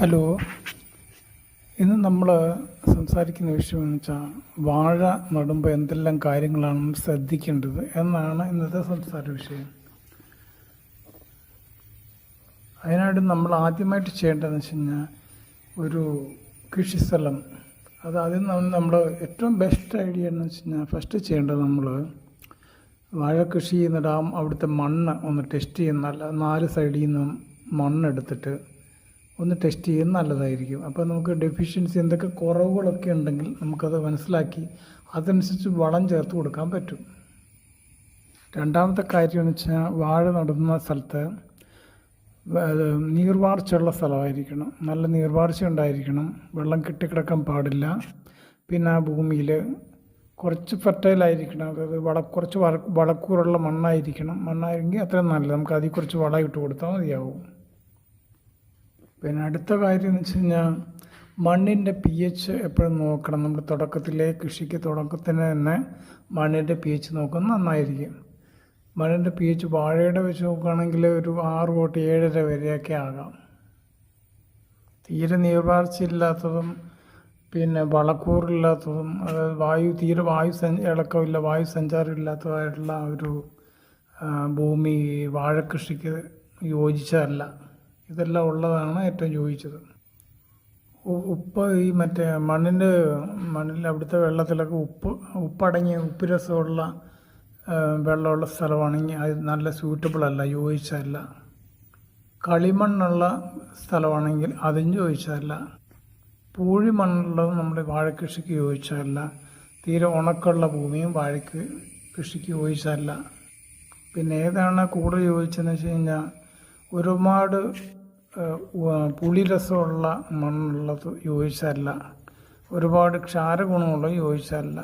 Hello. ഇന്ന് നമ്മൾ സംസാരിക്കുന്ന വിഷയം എന്ന് വെച്ചാൽ വാഴ നടുമ്പോൾ എന്തെല്ലാം കാര്യങ്ങളാണ് ശ്രദ്ധിക്കേണ്ടത് എന്നാണ് ഇന്നത്തെ സംസാര വിഷയം. അതിനായിട്ട് നമ്മൾ ആദ്യമായിട്ട് ചെയ്യേണ്ടതെന്ന് വെച്ച് കഴിഞ്ഞാൽ ഒരു കൃഷിസ്ഥലം അത് ആദ്യം നമ്മൾ ഏറ്റവും ബെസ്റ്റ് ഐഡിയ എന്ന് വെച്ച് കഴിഞ്ഞാൽ ഫസ്റ്റ് ചെയ്യേണ്ടത് നമ്മൾ വാഴ കൃഷി ചെയ്യുന്നിടാം അവിടുത്തെ മണ്ണ് ഒന്ന് ടെസ്റ്റ് ചെയ്യുന്ന നാല് സൈഡിൽ നിന്നും മണ്ണെടുത്തിട്ട് ഒന്ന് ടെസ്റ്റ് ചെയ്യുന്നത് നല്ലതായിരിക്കും. അപ്പോൾ നമുക്ക് ഡെഫിഷ്യൻസി എന്തൊക്കെ കുറവുകളൊക്കെ ഉണ്ടെങ്കിൽ നമുക്കത് മനസ്സിലാക്കി അതനുസരിച്ച് വളം ചേർത്ത് കൊടുക്കാൻ പറ്റും. രണ്ടാമത്തെ കാര്യം എന്ന് വെച്ചാൽ വാഴ നടുന്ന സ്ഥലത്ത് നീർവാർച്ചയുള്ള സ്ഥലമായിരിക്കണം. നല്ല നീർവാർച്ച ഉണ്ടായിരിക്കണം. വെള്ളം കെട്ടിക്കിടക്കാൻ പാടില്ല. പിന്നെ ആ ഭൂമിയിൽ കുറച്ച് ഫെർട്ടൈലായിരിക്കണം അതായത് വള കുറച്ച് വള വളക്കൂറുള്ള മണ്ണായിരിക്കണം. മണ്ണായിരുന്നെങ്കിൽ അത്രയും നല്ലത്. നമുക്ക് അതിൽ കുറച്ച് വളം ഇട്ട് കൊടുത്താൽ മതിയാവും. പിന്നെ അടുത്ത കാര്യം എന്ന് വെച്ച് കഴിഞ്ഞാൽ മണ്ണിന്റെ പി എച്ച് എപ്പോഴും നോക്കണം. നമ്മുടെ തുടക്കത്തിലെ കൃഷിക്ക് തുടക്കത്തിന് തന്നെ മണ്ണിന്റെ പി എച്ച് നോക്കുന്നത് നന്നായിരിക്കും. മണ്ണിന്റെ പി എച്ച് വാഴയുടെ വെച്ച് നോക്കുകയാണെങ്കിൽ ഒരു ആറ് തൊട്ട് ഏഴര വരെയൊക്കെ ആകാം. തീരെ നീർവാർച്ചയില്ലാത്തതും പിന്നെ വളക്കൂറില്ലാത്തതും അതായത് വായു തീരെ വായു ഇളക്കമില്ല വായു സഞ്ചാരം ഇല്ലാത്തതായിട്ടുള്ള ഒരു ഭൂമി വാഴക്കൃഷിക്ക് യോജിച്ചതല്ല. ഇതെല്ലാം ഉള്ളതാണ് ഏറ്റവും യോജിച്ചത് ഉപ്പ് ഈ മറ്റേ മണ്ണിന്റെ മണ്ണിൽ അവിടുത്തെ വെള്ളത്തിലൊക്കെ ഉപ്പ് ഉപ്പടങ്ങിയ ഉപ്പ് രസമുള്ള വെള്ളമുള്ള സ്ഥലമാണെങ്കിൽ അത് നല്ല സ്യൂട്ടബിൾ അല്ല യോജിച്ചതല്ല കളിമണ്ണുള്ള സ്ഥലമാണെങ്കിൽ അതും യോജിച്ചതല്ല പൂഴി മണ്ണുള്ളത് നമ്മുടെ വാഴക്കൃഷിക്ക് യോജിച്ചതല്ല തീരെ ഉണക്കമുള്ള ഭൂമിയും വാഴയ്ക്ക് കൃഷിക്ക് യോജിച്ചതല്ല പിന്നെ ഏതാണ് കൂടുതൽ യോജിച്ചതെന്ന് വെച്ച് കഴിഞ്ഞാൽ ഒരുപാട് ഏഹ്, ഉവ്വ് പുളി രസമുള്ള മണ്ണുള്ളത് യോജിച്ചല്ല ഒരുപാട് ക്ഷാരഗുണമുള്ളത് യോജിച്ചല്ല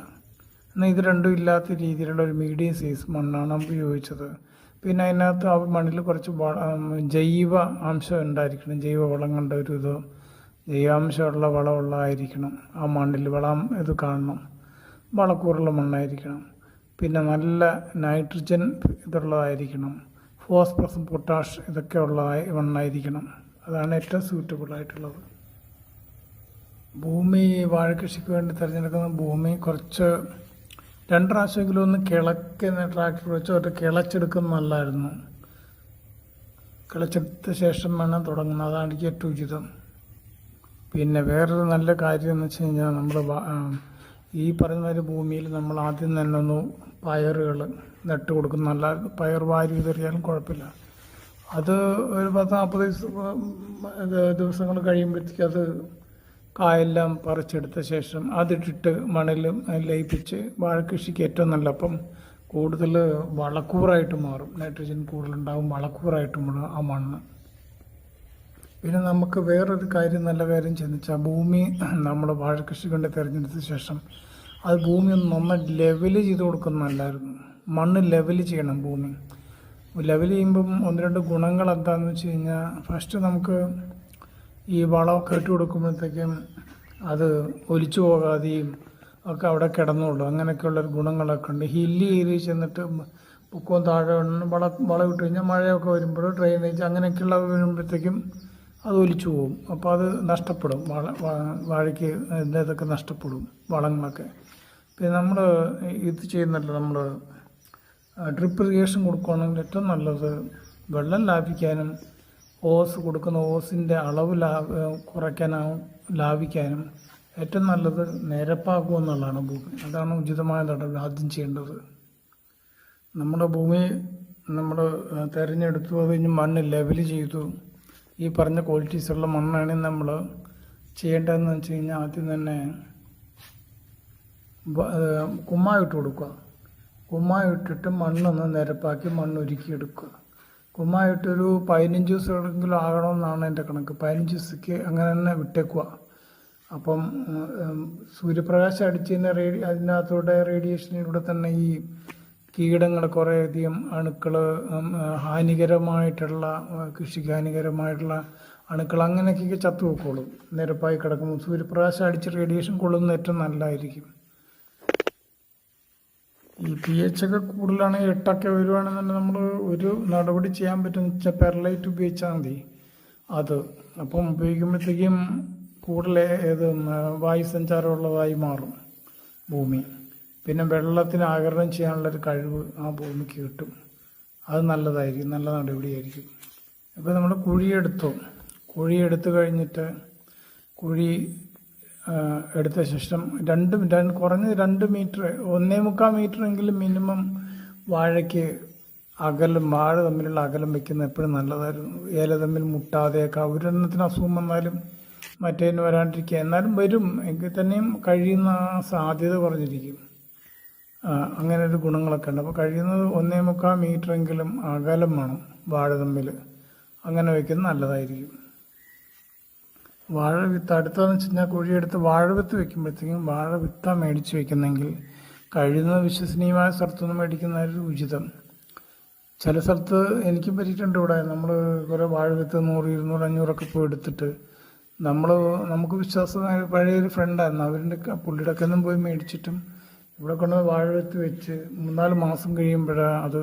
എന്നാൽ ഇത് രണ്ടും ഇല്ലാത്ത രീതിയിലുള്ള ഒരു മീഡിയം സൈസ് മണ്ണാണ് നമുക്ക് യോജിച്ചത്. പിന്നെ അതിനകത്ത് ആ മണ്ണിൽ കുറച്ച് ജൈവ അംശം ഉണ്ടായിരിക്കണം. ജൈവ വളങ്ങളുടെ ഒരു ഇത് ജൈവാംശമുള്ള വളമുള്ളതായിരിക്കണം. ആ മണ്ണിൽ വളം ഇത് കാണണം. വളക്കൂറുള്ള മണ്ണായിരിക്കണം. പിന്നെ നല്ല നൈട്രജൻ ഇതുള്ളതായിരിക്കണം. ഫോസ്ഫറസും പൊട്ടാഷ് ഇതൊക്കെ ഉള്ള മണ്ണായിരിക്കണം അതാണ് ഏറ്റവും സൂറ്റബിൾ ആയിട്ടുള്ളത്. ഭൂമി വാഴകൃഷിക്ക് വേണ്ടി തിരഞ്ഞെടുക്കുന്ന ഭൂമി കുറച്ച് രണ്ട് പ്രാവശ്യമെങ്കിലും ഒന്ന് കിളക്കുന്ന ട്രാക്ടർ വെച്ച് ഒരു കിളച്ചെടുക്കുന്ന നല്ലായിരുന്നു കിളച്ചെടുത്ത ശേഷം വേണം തുടങ്ങുന്നത്. അതാണ് എനിക്ക് ഏറ്റവും ഉചിതം. പിന്നെ വേറൊരു നല്ല കാര്യം എന്ന് വെച്ച് കഴിഞ്ഞാൽ നമ്മൾ ഈ പറയുന്ന ഒരു ഭൂമിയിൽ നമ്മൾ ആദ്യം തന്നെ ഒന്ന് പയറുകൾ നട്ട് കൊടുക്കും നല്ല പയർ വാരി വിതറിയാലും കുഴപ്പമില്ല. അത് ഒരു പത്ത് നാൽപ്പത് ദിവസങ്ങൾ കഴിയുമ്പോഴത്തേക്ക് അത് കായെല്ലാം പറിച്ചെടുത്ത ശേഷം അതിട്ടിട്ട് മണൽ ലയിപ്പിച്ച് വാഴക്കൃഷിക്ക് ഏറ്റവും നല്ല അപ്പം കൂടുതൽ വളക്കൂറായിട്ട് മാറും. നൈട്രജൻ കൂടുതലുണ്ടാവും വളക്കൂറായിട്ട് മാറും ആ മണ്ണ്. പിന്നെ നമുക്ക് വേറൊരു കാര്യം നല്ല കാര്യം ചെന്നിച്ചാൽ ഭൂമി നമ്മൾ വാഴക്കൃഷി കൊണ്ട് തിരഞ്ഞെടുത്ത ശേഷം അത് ഭൂമി ഒന്ന് നന്നായി ലെവൽ ചെയ്ത് കൊടുക്കുന്നതല്ലായിരുന്നു. മണ്ണ് ലെവൽ ചെയ്യണം ഭൂമി. ലെവൽ ചെയ്യുമ്പം ഒന്ന് രണ്ട് ഗുണങ്ങൾ എന്താണെന്ന് വെച്ച് കഴിഞ്ഞാൽ ഫസ്റ്റ് നമുക്ക് ഈ വളമൊക്കെ ഇട്ട് കൊടുക്കുമ്പോഴത്തേക്കും അത് ഒലിച്ചു പോകാതെയും ഒക്കെ അവിടെ കിടന്നുള്ളൂ അങ്ങനെയൊക്കെയുള്ളൊരു ഗുണങ്ങളൊക്കെ ഉണ്ട്. ഹില്ലി ഏരിയ ചെന്നിട്ട് പൊക്കവും താഴെ വള വള ഇട്ട് കഴിഞ്ഞാൽ മഴയൊക്കെ വരുമ്പോൾ ഡ്രെയിനേജ് അങ്ങനെയൊക്കെയുള്ള വരുമ്പോഴത്തേക്കും അത് ഒലിച്ചു പോകും അപ്പോൾ അത് നഷ്ടപ്പെടും. വള വാഴയ്ക്ക് ഇതൊക്കെ നഷ്ടപ്പെടും. വളങ്ങളൊക്കെ. പിന്നെ നമ്മൾ ഇത് ചെയ്യുന്നല്ലോ നമ്മൾ ഡ്രിപ്പ് ഇറിഗേഷൻ കൊടുക്കുകയാണെങ്കിൽ ഏറ്റവും നല്ലത് വെള്ളം ലാഭിക്കാനും ഓസ് കൊടുക്കുന്ന ഓസിന്റെ അളവ് ലാഭ കുറയ്ക്കാനാവും ലാഭിക്കാനും ഏറ്റവും നല്ലത് നിരപ്പാക്കുക എന്നുള്ളതാണ് ഭൂമി. അതാണ് ഉചിതമായ നടപടി ആദ്യം ചെയ്യേണ്ടത്. നമ്മുടെ ഭൂമി നമ്മൾ തിരഞ്ഞെടുത്തു അത് കഴിഞ്ഞ് മണ്ണ് ലെവൽ ചെയ്തു. ഈ പറഞ്ഞ ക്വാളിറ്റീസുള്ള മണ്ണാണ് നമ്മൾ ചെയ്യേണ്ടതെന്ന് വെച്ച് കഴിഞ്ഞാൽ ആദ്യം തന്നെ കുമ്മായിട്ട് കൊടുക്കുക. കുമ്മായിട്ടിട്ട് മണ്ണൊന്ന് നിരപ്പാക്കി മണ്ണ് ഒരുക്കിയെടുക്കുക കുമ്മായിട്ടൊരു പതിനഞ്ച് ദിവസമെങ്കിലും ആകണമെന്നാണ് എന്റെ കണക്ക്. പതിനഞ്ച് ദിവസത്തേക്ക് അങ്ങനെ തന്നെ വിട്ടേക്കുക. അപ്പം സൂര്യപ്രകാശം അടിച്ചതിന്റെ റേഡി അതിനകത്തൂടെ റേഡിയേഷനിലൂടെ തന്നെ ഈ കീടങ്ങൾ കുറേയധികം അണുക്കൾ ഹാനികരമായിട്ടുള്ള കൃഷിക്ക് ഹാനികരമായിട്ടുള്ള അണുക്കൾ അങ്ങനെയൊക്കെ ചത്തു പോയിക്കോളും നിരപ്പായി കിടക്കുമ്പോൾ സൂര്യപ്രകാശം അടിച്ച് റേഡിയേഷൻ കൊള്ളുന്നത് ഏറ്റവും നല്ലതായിരിക്കും. പി എച്ച് ഒക്കെ കൂടുതലാണെങ്കിൽ എട്ടൊക്കെ വരുവാണെന്നുണ്ടെങ്കിൽ നമ്മൾ ഒരു നടപടി ചെയ്യാൻ പറ്റുന്ന വെച്ചാൽ പെർലൈറ്റ് ഉപയോഗിച്ചാൽ മതി. അത് അപ്പം ഉപയോഗിക്കുമ്പോഴത്തേക്കും കൂടുതൽ ഏത് വായു സഞ്ചാരമുള്ളതായി മാറും ഭൂമി. പിന്നെ വെള്ളത്തിന് ആകരണം ചെയ്യാനുള്ളൊരു കഴിവ് ആ ഭൂമിക്ക് കിട്ടും. അത് നല്ലതായിരിക്കും നല്ല നടപടിയായിരിക്കും. ഇപ്പോൾ നമ്മൾ കുഴിയെടുത്തു. കുഴിയെടുത്ത് കഴിഞ്ഞിട്ട് കുഴി എടുത്ത ശേഷം രണ്ട് കുറഞ്ഞത് രണ്ട് മീറ്റർ ഒന്നേ മുക്കാൽ മീറ്ററെങ്കിലും മിനിമം വാഴയ്ക്ക് അകലം വാഴ തമ്മിലുള്ള അകലം വെക്കുന്നത് എപ്പോഴും നല്ലതായിരുന്നു. ഏല തമ്മിൽ മുട്ടാതെയൊക്കെ ഒരെണ്ണത്തിന് അസുഖം വന്നാലും മറ്റേതിന് വരാണ്ടിരിക്കുക. എന്നാലും വരും. എങ്കിൽ തന്നെയും കഴിയുന്ന സാധ്യത കുറഞ്ഞിരിക്കും. അങ്ങനെ ഒരു ഗുണങ്ങളൊക്കെ ഉണ്ട്. അപ്പോൾ കഴിയുന്നത് ഒന്നേ മുക്കാൽ മീറ്ററെങ്കിലും അകലം വേണം വാഴ തമ്മിൽ. അങ്ങനെ വയ്ക്കുന്നത് നല്ലതായിരിക്കും. വാഴ വിത്ത് അടുത്തതെന്ന് വെച്ച് കഴിഞ്ഞാൽ കുഴിയെടുത്ത് വാഴ വിത്ത് വെക്കുമ്പോഴത്തേക്കും വാഴ വിത്ത മേടിച്ച് വെക്കുന്നെങ്കിൽ കഴിയുന്ന വിശ്വസനീയമായ സ്ഥലത്തുനിന്ന് മേടിക്കുന്നതായിരുന്നു ഉചിതം. ചില സ്ഥലത്ത് എനിക്കും പറ്റിയിട്ടുണ്ട് ഇവിടെ. നമ്മൾ കുറേ വാഴ വിത്ത് നൂറ് ഇരുന്നൂറ് അഞ്ഞൂറൊക്കെ പോയി എടുത്തിട്ട് നമ്മൾ നമുക്ക് വിശ്വാസമായ പഴയൊരു ഫ്രണ്ടായിരുന്നു അവരുടെ പുള്ളിയുടെ ഒക്കെ ഒന്നും പോയി മേടിച്ചിട്ടും ഇവിടെ കൊണ്ട് വാഴ വിത്ത് വെച്ച് മൂന്നാൽ മാസം കഴിയുമ്പോഴാണ് അത്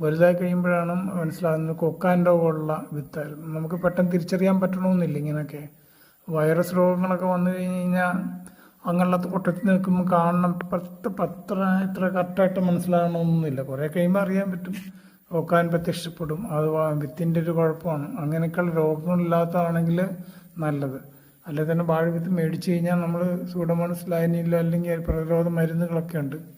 വലുതായി കഴിയുമ്പോഴാണ് മനസ്സിലാകുന്നത് കൊക്കാൻ രോഗമുള്ള വിത്തായിരുന്നു. നമുക്ക് പെട്ടെന്ന് തിരിച്ചറിയാൻ പറ്റണമെന്നില്ല ഇങ്ങനെയൊക്കെ. വൈറസ് രോഗങ്ങളൊക്കെ വന്നു കഴിഞ്ഞ് കഴിഞ്ഞാൽ അങ്ങനെയുള്ള കൊട്ടത്തിൽ നിൽക്കുമ്പോൾ കാണണം. പത്ത് പത്ര ഇത്ര കറക്റ്റായിട്ട് മനസ്സിലാകണമെന്നൊന്നുമില്ല കുറേ കഴിയുമ്പോൾ അറിയാൻ പറ്റും. കൊക്കാൻ പ്രത്യക്ഷപ്പെടും. അത് വിത്തിന്റെ ഒരു കുഴപ്പമാണ്. അങ്ങനെയൊക്കെയുള്ള രോഗങ്ങളില്ലാത്തതാണെങ്കിൽ നല്ലത്. അല്ലെങ്കിൽ തന്നെ വാഴ വിത്ത് മേടിച്ച് കഴിഞ്ഞാൽ നമ്മൾ സൂഡമോണസ് ലൈനിലോ അല്ലെങ്കിൽ പ്രതിരോധ മരുന്നുകളൊക്കെ ഉണ്ട്.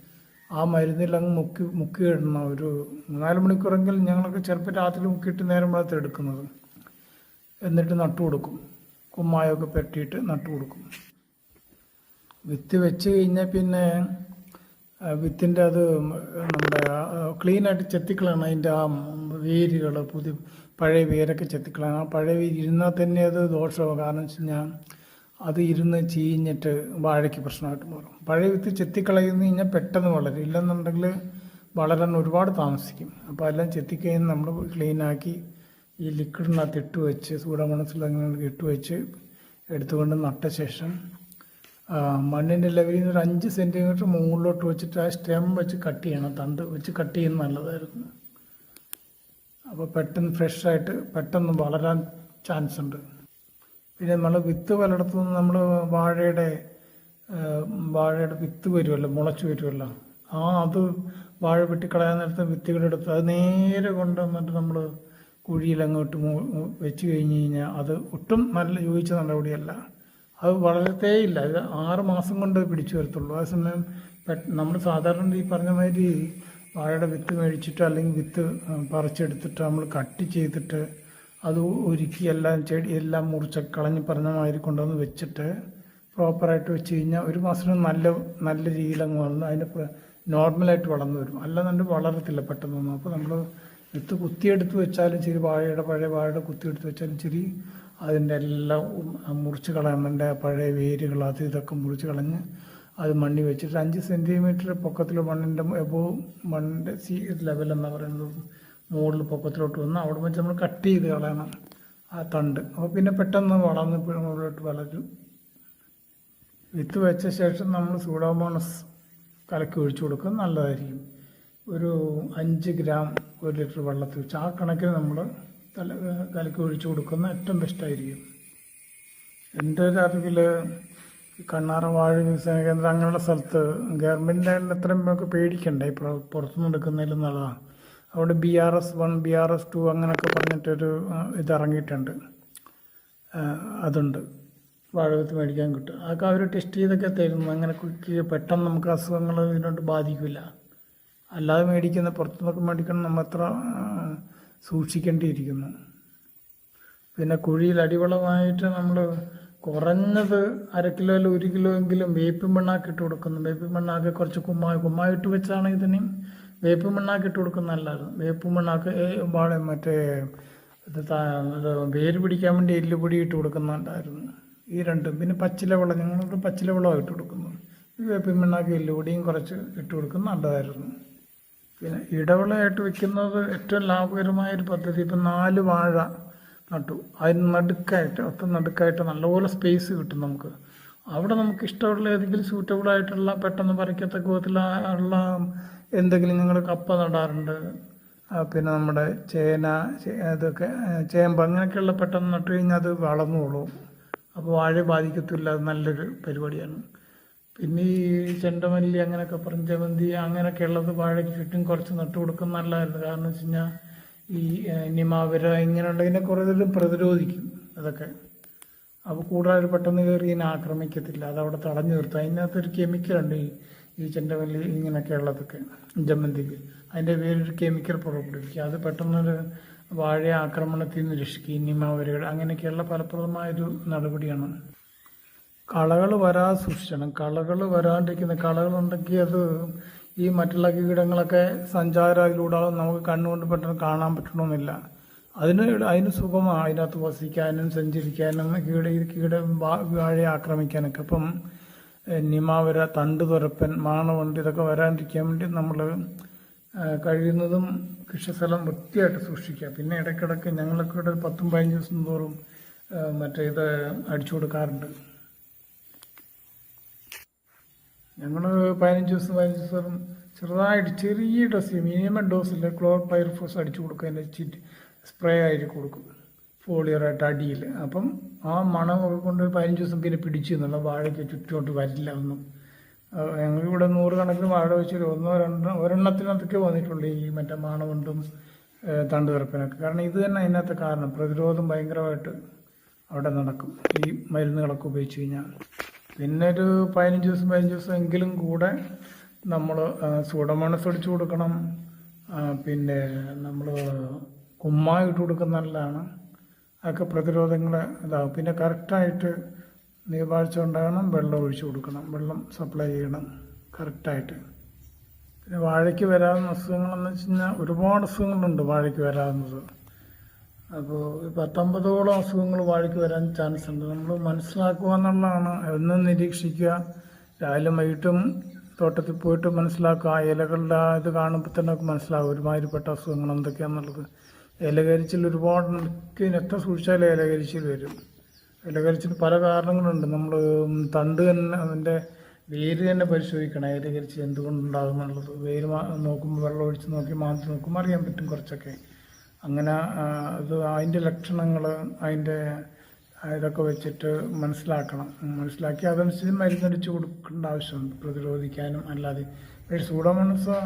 ആ മരുന്നിൽ അങ്ങ് മുക്കി മുക്കി ഇടണം. ഒരു മൂന്നാൽ മണിക്കൂറെങ്കിലും ഞങ്ങളൊക്കെ ചിലപ്പോൾ രാത്രി മുക്കിയിട്ട് നേരം വെള്ളത്തിൽ എടുക്കുന്നത്. എന്നിട്ട് നട്ടു കൊടുക്കും. കുമ്മായൊക്കെ പെട്ടിയിട്ട് നട്ടു കൊടുക്കും. വിത്ത് വെച്ച് കഴിഞ്ഞാൽ പിന്നെ വിത്തിന്റെ അത് നമ്മുടെ ക്ലീനായിട്ട് ചെത്തിക്കളാണ് അതിന്റെ ആ വേരുകൾ പുതിയ പഴയ വേരൊക്കെ ചെത്തിക്കളാണ് ആ പഴയ വേര് ഇരുന്നാൽ തന്നെ അത് ദോഷമാണ് കാരണം വെച്ച് കഴിഞ്ഞാൽ അത് ഇരുന്ന് ചീഞ്ഞിട്ട് വാഴയ്ക്ക് പ്രശ്നമായിട്ട് മാറും. പഴയ വിത്ത് ചെത്തിക്കളയുന്ന കഴിഞ്ഞാൽ പെട്ടെന്ന് വളരും. ഇല്ലെന്നുണ്ടെങ്കിൽ വളരാൻ ഒരുപാട് താമസിക്കും. അപ്പോൾ എല്ലാം ചെത്തിക്കഴിഞ്ഞ് നമ്മൾ ക്ലീനാക്കി ഈ ലിക്വിഡിനകത്ത് ഇട്ട് വെച്ച് സൂഡമണസിൽ അങ്ങനെ ഇട്ട് വെച്ച് എടുത്തുകൊണ്ട് നട്ട ശേഷം മണ്ണിന്റെ ലെവലിൽ നിന്ന് ഒരു അഞ്ച് സെന്റിമീറ്റർ മുകളിലോട്ട് വെച്ചിട്ട് ആ സ്റ്റെം വെച്ച് കട്ട് ചെയ്യണം. തണ്ട് വെച്ച് കട്ട് ചെയ്യുന്ന നല്ലതായിരുന്നു. അപ്പോൾ പെട്ടെന്ന് ഫ്രഷായിട്ട് പെട്ടെന്ന് വളരാൻ ചാൻസ് ഉണ്ട് പിന്നെ നമ്മൾ വിത്ത് പലയിടത്തുനിന്ന് നമ്മൾ വാഴയുടെ ആ, വാഴയുടെ വിത്ത് വരുമല്ലോ മുളച്ച് വരുമല്ലോ ആ അത് വാഴ വെട്ടിക്കളയാൻ നേരത്തെ വിത്തുകളെടുത്ത് അത് നേരെ കൊണ്ടുവന്നിട്ട് നമ്മൾ കുഴിയിൽ അങ്ങോട്ട് വെച്ച് കഴിഞ്ഞ് കഴിഞ്ഞാൽ അത് ഒട്ടും നല്ല യോജിച്ച നടപടിയല്ല. അത് വളരത്തേയില്ല. ഇത് ആറ് മാസം കൊണ്ട് പിടിച്ചു വരത്തുള്ളൂ. അതേസമയം നമ്മൾ സാധാരണ ഈ പറഞ്ഞ മാതിരി വാഴയുടെ വിത്ത് മേടിച്ചിട്ട് അല്ലെങ്കിൽ വിത്ത് പറിച്ചെടുത്തിട്ട് നമ്മൾ കട്ട് ചെയ്തിട്ട് അത് ഒരുക്കി എല്ലാം ചെടി എല്ലാം മുറിച്ച് കളഞ്ഞ് പറഞ്ഞ മാതിരി കൊണ്ടുവന്ന് വെച്ചിട്ട് പ്രോപ്പറായിട്ട് വെച്ച് കഴിഞ്ഞാൽ ഒരു മാസത്തിന് നല്ല നല്ല രീതിയിൽ അങ്ങ് വളർന്ന് പ്ര- നോർമലായിട്ട് വളർന്നു വരും. അല്ലാന്നുണ്ടെങ്കിൽ വളരത്തില്ല പെട്ടെന്നൊന്നും അപ്പോൾ നമ്മൾ വിത്ത് കുത്തിയെടുത്ത് വെച്ചാലും ശരി വാഴയുടെ പഴയ വാഴയുടെ കുത്തിയെടുത്ത് വെച്ചാലും ശരി അതിന്റെ എല്ലാം മുറിച്ച് കളയുന്നുണ്ട് പഴയ വേരുകൾ അത് ഇതൊക്കെ മുറിച്ച് കളഞ്ഞ് അത് മണ്ണി വെച്ചിട്ട് അഞ്ച് സെന്റിമീറ്റർ പൊക്കത്തിൽ മണ്ണിന്റെ എബോ മണ്ണിന്റെ സി ലെവൽ എന്നാണ് പറയുന്നത് മുകളിൽ പൊക്കത്തിലോട്ട് വന്ന് അവിടെ വെച്ച് നമ്മൾ കട്ട് ചെയ്ത് കളയണം ആ തണ്ട്. അപ്പോൾ പിന്നെ പെട്ടെന്ന് വളർന്ന് മുകളിലോട്ട് വളരും. വിത്ത് വെച്ച ശേഷം നമ്മൾ സൂഡോമോണസ് കലക്കി ഒഴിച്ചു കൊടുക്കുക നല്ലതായിരിക്കും. ഒരു അഞ്ച് ഗ്രാം ഒരു ലിറ്റർ വെള്ളത്തിൽ വെച്ച് ആ കണക്കിന് നമ്മൾ തല കലക്കി ഒഴിച്ചു കൊടുക്കുന്ന ഏറ്റവും ബെസ്റ്റായിരിക്കും എന്റെ ഒരു അറിവിൽ കണ്ണാറ വാഴ വികസന കേന്ദ്രം അങ്ങനെയുള്ള സ്ഥലത്ത് ഗവൺമെന്റിന്റെ അത്രയും പേടിക്കണ്ട? പുറത്തുനിന്ന് എടുക്കുന്നതിൽ നല്ലതാണ് അവിടെ B R S one B R S two അങ്ങനെയൊക്കെ പറഞ്ഞിട്ടൊരു ഇതിറങ്ങിയിട്ടുണ്ട്. ഇത് അതുണ്ട്. വാഴകത്ത് മേടിക്കാൻ കിട്ടും. അതൊക്കെ അവർ ടെസ്റ്റ് ചെയ്തൊക്കെ തരും. അങ്ങനെ പെട്ടെന്ന് നമുക്ക് അസുഖങ്ങൾ ഇതിനോട്ട് ബാധിക്കില്ല. അല്ലാതെ മേടിക്കുന്ന പുറത്തുനിന്നൊക്കെ മേടിക്കണം നമ്മൾ എത്ര സൂക്ഷിക്കേണ്ടിയിരിക്കുന്നു. പിന്നെ കുഴിയിൽ അടിവളമായിട്ട് നമ്മൾ കുറഞ്ഞത് അര കിലോ അല്ല ഒരു കിലോ എങ്കിലും വേപ്പിൻ മണ്ണാക്ക് ഇട്ട് കൊടുക്കുന്നു. വേപ്പിൻ മണ്ണാക്കി കുറച്ച് കുമ്മായി കുമ്മായിട്ട് വെച്ചാണെങ്കിൽ തന്നെയും വേപ്പിൻ മണ്ണാക്കി ഇട്ട് കൊടുക്കുന്ന നല്ലതായിരുന്നു വേപ്പ് മണ്ണാക്ക് മറ്റേ വേര് പിടിക്കാൻ വേണ്ടി എല്ലുപൊടി ഇട്ട് കൊടുക്കുന്നുണ്ടായിരുന്നു. ഈ രണ്ടും. പിന്നെ പച്ചിലവെള്ളം ഞങ്ങൾക്ക് പച്ചിലവെള്ളം ഇട്ട് കൊടുക്കുന്നു. വേപ്പിൻ മണ്ണാക്കി എല്ലുപൊടിയും കുറച്ച് ഇട്ട് കൊടുക്കുന്ന നല്ലതായിരുന്നു. പിന്നെ ഇടവിളയായിട്ട് വെക്കുന്നത് ഏറ്റവും ലാഭകരമായ ഒരു പദ്ധതി ഇപ്പം നാല് വാഴ നട്ടു. അതിന് നടുക്കായിട്ട് ഒത്ത നടുക്കായിട്ട് നല്ലപോലെ സ്പേസ് കിട്ടും നമുക്ക്. അവിടെ നമുക്ക് ഇഷ്ടമുള്ള ഏതെങ്കിലും സൂറ്റബിൾ ആയിട്ടുള്ള പെട്ടെന്ന് പറിക്കത്തക്ക വിധത്തിലുള്ള എന്തെങ്കിലും ഞങ്ങൾ കപ്പ നടാറുണ്ട് പിന്നെ നമ്മുടെ ചേന ഇതൊക്കെ ചേമ്പ് അങ്ങനെയൊക്കെയുള്ള പെട്ടെന്ന് നട്ട് കഴിഞ്ഞാൽ അത് വളർന്നോളൂ. അപ്പോൾ വാഴ ബാധിക്കത്തില്ല അത് നല്ലൊരു പരിപാടിയാണ്. പിന്നെ ഈ ചെണ്ടമല്ലി അങ്ങനെയൊക്കെ പഞ്ചമന്തി അങ്ങനെയൊക്കെ ഉള്ളത് വാഴയ്ക്ക് ചുറ്റും കുറച്ച് നട്ടു കൊടുക്കുന്ന നല്ലതായിരുന്നു. കാരണം വെച്ച് കഴിഞ്ഞാൽ ഈ നിമാവര ഇങ്ങനെയുള്ളതിനെ കുറേ പ്രതിരോധിക്കും അതൊക്കെ. അപ്പോൾ കൂടുതൽ പെട്ടെന്ന് കയറി ഇതിനെ ആക്രമിക്കത്തില്ല. അതവിടെ തടഞ്ഞു നിർത്തും. അതിനകത്തൊരു കെമിക്കലുണ്ട് ഈ ഈ ചെണ്ടവല്ലി ഇങ്ങനെയൊക്കെ ഉള്ളതൊക്കെ ജമന്തിക്ക്. അതിന്റെ പേരൊരു കെമിക്കൽ പുറപ്പെടുവിക്കുക അത് പെട്ടെന്നൊരു വാഴ ആക്രമണത്തിൽ നിന്ന് രക്ഷിക്കുക ഈ നിമാവരകൾ അങ്ങനെയൊക്കെയുള്ള ഫലപ്രദമായൊരു നടപടിയാണ്. കളകൾ വരാതെ സൂക്ഷിക്കണം കളകൾ വരാണ്ടിരിക്കുന്ന കളകളുണ്ടെങ്കിൽ അത് ഈ മറ്റുള്ള കീടങ്ങളൊക്കെ സഞ്ചാരം അതിലൂടെ നമുക്ക് കണ്ണുകൊണ്ട് പെട്ടെന്ന് കാണാൻ പറ്റണമെന്നില്ല. അതിന് അതിന് സുഖമാണ്. അതിനകത്ത് വസിക്കാനും സഞ്ചരിക്കാനും കീട കീട വാഴയെ ആക്രമിക്കാനൊക്കെ. അപ്പം നിമാവര തണ്ട് തുരപ്പൻ മാണവണ്ട് ഇതൊക്കെ വരാണ്ടിരിക്കാൻ വേണ്ടി നമ്മൾ കഴിയുന്നതും കൃഷിസ്ഥലം വൃത്തിയായിട്ട് സൂക്ഷിക്കുക. പിന്നെ ഇടയ്ക്കിടയ്ക്ക് ഞങ്ങളൊക്കെ ഇവിടെ പത്തും പതിനഞ്ച് ദിവസം തോറും മറ്റേ ഇത് അടിച്ചു കൊടുക്കാറുണ്ട്. ഞങ്ങൾ പതിനഞ്ച് ദിവസം പതിനഞ്ച് ദിവസം ചെറുതായിട്ട് ചെറിയ ഡോസ് മിനിമം ഡോസിൽ ക്ലോർ പൈർഫോസ് അടിച്ചു കൊടുക്കുക അതിന്റെ സ്പ്രേ ആയിട്ട് കൊടുക്കും. ഫോളിയറായിട്ട് അടിയിൽ. അപ്പം ആ മണമൊക്കെ കൊണ്ട് പതിനഞ്ച് ദിവസം പിന്നെ പിടിച്ചു എന്നുള്ള വാഴയ്ക്ക് ചുറ്റോട്ട് വരില്ല ഒന്നും ഞങ്ങൾ ഇവിടെ നൂറുകണക്കിന് വാഴ വെച്ചൊരു ഒന്നോ രണ്ടോ ഒരെണ്ണത്തിനകത്തൊക്കെ വന്നിട്ടുള്ളൂ ഈ മറ്റേ മാണകൊണ്ടും തണ്ട് തുറപ്പിനൊക്കെ കാരണം ഇത് തന്നെ അതിനകത്ത് കാരണം. പ്രതിരോധം ഭയങ്കരമായിട്ട് അവിടെ നടക്കും. ഈ മരുന്നുകളൊക്കെ ഉപയോഗിച്ച് കഴിഞ്ഞാൽ. പിന്നെ ഒരു പതിനഞ്ച് ദിവസം പതിനഞ്ച് ദിവസം എങ്കിലും കൂടെ നമ്മൾ സൂഡമണസ് അടിച്ചു കൊടുക്കണം. പിന്നെ നമ്മൾ കുമ്മായി ഇട്ട് അതൊക്കെ പ്രതിരോധങ്ങൾ ഇതാകും പിന്നെ കറക്റ്റായിട്ട് നീർവാഴ്ച ഉണ്ടാകണം വെള്ളം ഒഴിച്ചു കൊടുക്കണം വെള്ളം സപ്ലൈ ചെയ്യണം കറക്റ്റായിട്ട്. പിന്നെ വാഴയ്ക്ക് വരാവുന്ന അസുഖങ്ങളെന്ന് വെച്ച് കഴിഞ്ഞാൽ ഒരുപാട് അസുഖങ്ങളുണ്ട് വാഴയ്ക്ക് വരാവുന്നത്. അപ്പോൾ പത്തൊമ്പതോളം അസുഖങ്ങൾ വാഴയ്ക്ക് വരാൻ ചാൻസ് ഉണ്ട്. നമ്മൾ മനസ്സിലാക്കുക എന്നുള്ളതാണ്. എന്നും നിരീക്ഷിക്കുക. രാവിലെ വൈകിട്ടും തോട്ടത്തിൽ പോയിട്ട് മനസ്സിലാക്കുക. ഇലകളുടെ ഇത് കാണുമ്പോൾ തന്നെ മനസ്സിലാകും ഒരുമാതിരിപ്പെട്ട അസുഖങ്ങൾ എന്തൊക്കെയാണെന്നുള്ളത് ഇലകരിച്ചിൽ ഒരുപാട് നമുക്ക് എത്ര സൂക്ഷിച്ചാലും ഇലകരിച്ചിൽ വരും. ഇലകരിച്ചിൽ പല കാരണങ്ങളുണ്ട്. നമ്മൾ തണ്ട് തന്നെ അതിന്റെ വേര് തന്നെ പരിശോധിക്കണം. ഇലകരിച്ചിൽ എന്തുകൊണ്ടുണ്ടാകുന്നുള്ളത് വേര് നോക്കുമ്പോൾ വെള്ളം ഒഴിച്ച് നോക്കി മാന്തി നോക്കുമ്പോൾ അറിയാൻ പറ്റും കുറച്ചൊക്കെ. അങ്ങനെ അത് അതിന്റെ ലക്ഷണങ്ങൾ അതിന്റെ ഇതൊക്കെ വെച്ചിട്ട് മനസ്സിലാക്കണം. മനസ്സിലാക്കി അതനുസരിച്ച് മരുന്നടിച്ച് കൊടുക്കേണ്ട ആവശ്യമുണ്ട്. പ്രതിരോധിക്കാനും അല്ലാതെ ഒരു സൂഡോമോണസ്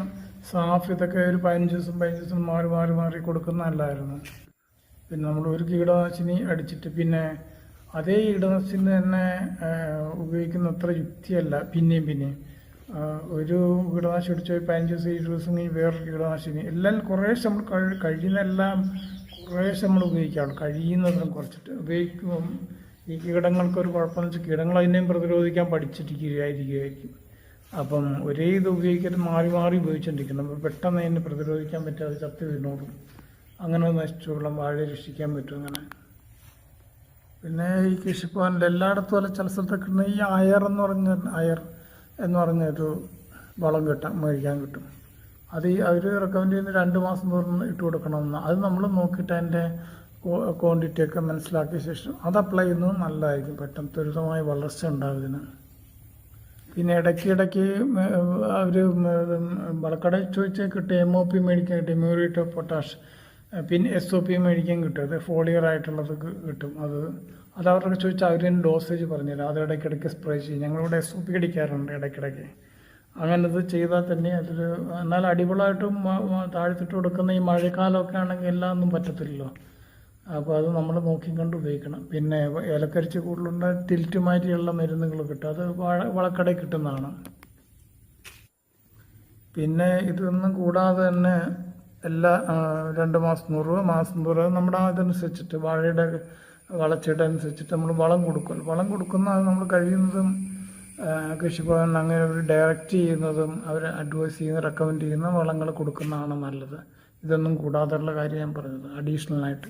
സാഫ് ഇതൊക്കെ ഒരു പതിനഞ്ച് ദിവസം പതിനഞ്ച് ദിവസം മാറി മാറി മാറി കൊടുക്കുന്നതല്ലായിരുന്നു. പിന്നെ നമ്മൾ ഒരു കീടനാശിനി അടിച്ചിട്ട് പിന്നെ അതേ കീടനാശിനി തന്നെ ഉപയോഗിക്കുന്ന അത്ര യുക്തിയല്ല. പിന്നെയും പിന്നെയും. ഒരു കീടനാശിനി അടിച്ചു പതിനഞ്ച് ദിവസം ഇരുപത് ദിവസം കഴിഞ്ഞ് വേറൊരു കീടനാശിനി. എല്ലാം കുറേശ്ശെ നമ്മൾ കഴി കഴിയുന്നെല്ലാം കുറേശ്ശെ നമ്മൾ ഉപയോഗിക്കാറുള്ളൂ കഴിയുന്നതിനും കുറച്ചിട്ട് ഉപയോഗിക്കുമ്പം ഈ കീടങ്ങൾക്ക് ഒരു കുഴപ്പമെന്ന് വെച്ചാൽ കീടങ്ങൾ അതിനെയും പ്രതിരോധിക്കാൻ പഠിച്ചിരിക്കുകയായിരിക്കും. അപ്പം ഒരേ ഇത് ഉപയോഗിക്കരുത് മാറി മാറി ഉപയോഗിച്ചുകൊണ്ടിരിക്കണം അപ്പോൾ പെട്ടെന്ന് അതിനെ പ്രതിരോധിക്കാൻ പറ്റാതെ ചത്ത് വീണോടും അങ്ങനെ നശിച്ചോളം വാഴ രക്ഷിക്കാൻ പറ്റും അങ്ങനെ. പിന്നെ ഈ കൃഷിഭവനിൽ എല്ലായിടത്തും അല്ല ചില സ്ഥലത്തൊക്കെ കിട്ടുന്ന ഈ അയർ എന്ന് പറഞ്ഞ അയർ എന്ന് പറഞ്ഞൊരു വളം കിട്ടാൻ മേടിക്കാൻ കിട്ടും. അത് ഈ അവർ റെക്കമെൻഡ് ചെയ്യുന്ന രണ്ട് മാസം തോറും ഇട്ട് കൊടുക്കണമെന്ന്. അത് നമ്മൾ നോക്കിയിട്ട് അതിന്റെ ക്വാണ്ടിറ്റിയൊക്കെ മനസ്സിലാക്കിയ ശേഷം അത് അപ്ലൈ ചെയ്യുന്നത് നല്ലതായിരിക്കും. പെട്ടെന്ന് ത്വരിതമായ വളർച്ച ഉണ്ടാവും ഇതിന് പിന്നെ ഇടയ്ക്ക് ഇടയ്ക്ക് അവർ വളക്കട ചോദിച്ചാൽ കിട്ടും എം ഒ പി മേടിക്കാൻ കിട്ടും മ്യൂറേറ്റ് ഓഫ് പൊട്ടാഷ് പിന്നെ എസ് ഒ പി മേടിക്കാൻ കിട്ടും അത് ഫോളിയർ ആയിട്ടുള്ളത് കിട്ടും അത് അത് അവരുടെ ചോദിച്ചാൽ അവർ തന്നെ ഡോസേജ് പറഞ്ഞുതരാം അത് ഇടയ്ക്കിടയ്ക്ക് സ്പ്രേ ചെയ്യും ഞങ്ങളിവിടെ എസ് ഒ പി അടിക്കാറുണ്ട് ഇടയ്ക്കിടയ്ക്ക്. അങ്ങനെ ഇത് ചെയ്താൽ തന്നെ അതൊരു എന്നാൽ അടിപൊളിയായിട്ടും താഴ്ത്തിട്ട് കൊടുക്കുന്ന ഈ മഴക്കാലമൊക്കെ ആണെങ്കിൽ എല്ലാം ഒന്നും പറ്റത്തില്ലല്ലോ. അപ്പോൾ അത് നമ്മൾ നോക്കിക്കണ്ട് ഉപയോഗിക്കണം. പിന്നെ ഏലക്കരിച്ച് കൂടുതലുണ്ട് ടിൽറ്റ് മാറ്റിയുള്ള മരുന്നുകൾ കിട്ടും. അത് വാഴ വളക്കടയിൽ കിട്ടുന്നതാണ്. പിന്നെ ഇതൊന്നും കൂടാതെ തന്നെ എല്ലാ രണ്ട് മാസം നൂറ് മാസം നൂറ് നമ്മുടെ അതനുസരിച്ചിട്ട് വാഴയുടെ വളച്ചിട്ട് അനുസരിച്ചിട്ട് നമ്മൾ വളം കൊടുക്കും. വളം കൊടുക്കുന്ന നമ്മൾ കഴിയുന്നതും കൃഷിഭവൻ അങ്ങനെ ഒരു ഡയറക്റ്റ് ചെയ്യുന്നതും അവർ അഡ്വൈസ് ചെയ്യുന്ന റെക്കമെൻഡ് ചെയ്യുന്ന വളങ്ങൾ കൊടുക്കുന്നതാണ് നല്ലത്. ഇതൊന്നും കൂടാതെയുള്ള കാര്യം ഞാൻ പറഞ്ഞത്. അഡീഷണൽ ആയിട്ട്